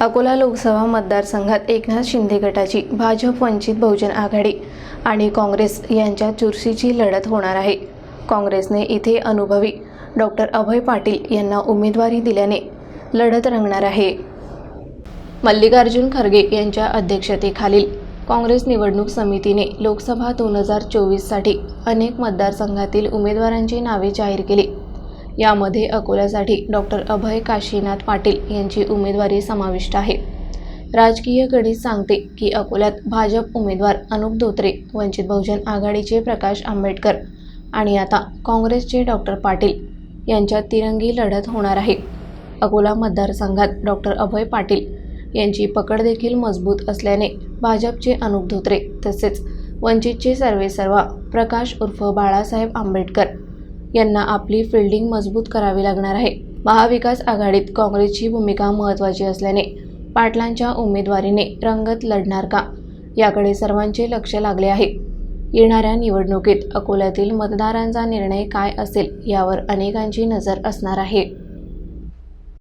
अकोला लोकसभा मतदारसंघात एकनाथ शिंदे गटाची भाजप वंचित बहुजन आघाडी आणि काँग्रेस यांच्या चुरशीची लढत होणार आहे. काँग्रेसने इथे अनुभवी डॉक्टर अभय पाटील यांना उमेदवारी दिल्याने लढत रंगणार आहे. मल्लिकार्जुन खरगे यांच्या अध्यक्षतेखालील काँग्रेस निवडणूक समितीने लोकसभा दोन हजार चोवीससाठी अनेक मतदारसंघातील उमेदवारांची नावे जाहीर केली. यामध्ये अकोल्यासाठी डॉक्टर अभय काशीनाथ पाटील यांची उमेदवारी समाविष्ट आहे. राजकीय गणित सांगते की अकोल्यात भाजप उमेदवार अनुप धोत्रे वंचित बहुजन आघाडीचे प्रकाश आंबेडकर आणि आता काँग्रेसचे डॉक्टर पाटील यांच्यात तिरंगी लढत होणार आहे. अकोला मतदारसंघात डॉक्टर अभय पाटील यांची पकड देखील मजबूत असल्याने भाजपचे अनुप धोत्रे तसेच वंचितचे सर्वेसर्वा प्रकाश उर्फ बाळासाहेब आंबेडकर यांना आपली फिल्डिंग मजबूत करावी लागणार आहे. महाविकास आघाडीत काँग्रेसची भूमिका महत्त्वाची असल्याने पाटलांच्या उमेदवारीने रंगत लढणार का? याकडे सर्वांचे लक्ष लागले आहे. येणाऱ्या निवडणुकीत अकोल्यातील मतदारांचा निर्णय काय असेल यावर अनेकांची नजर असणार आहे.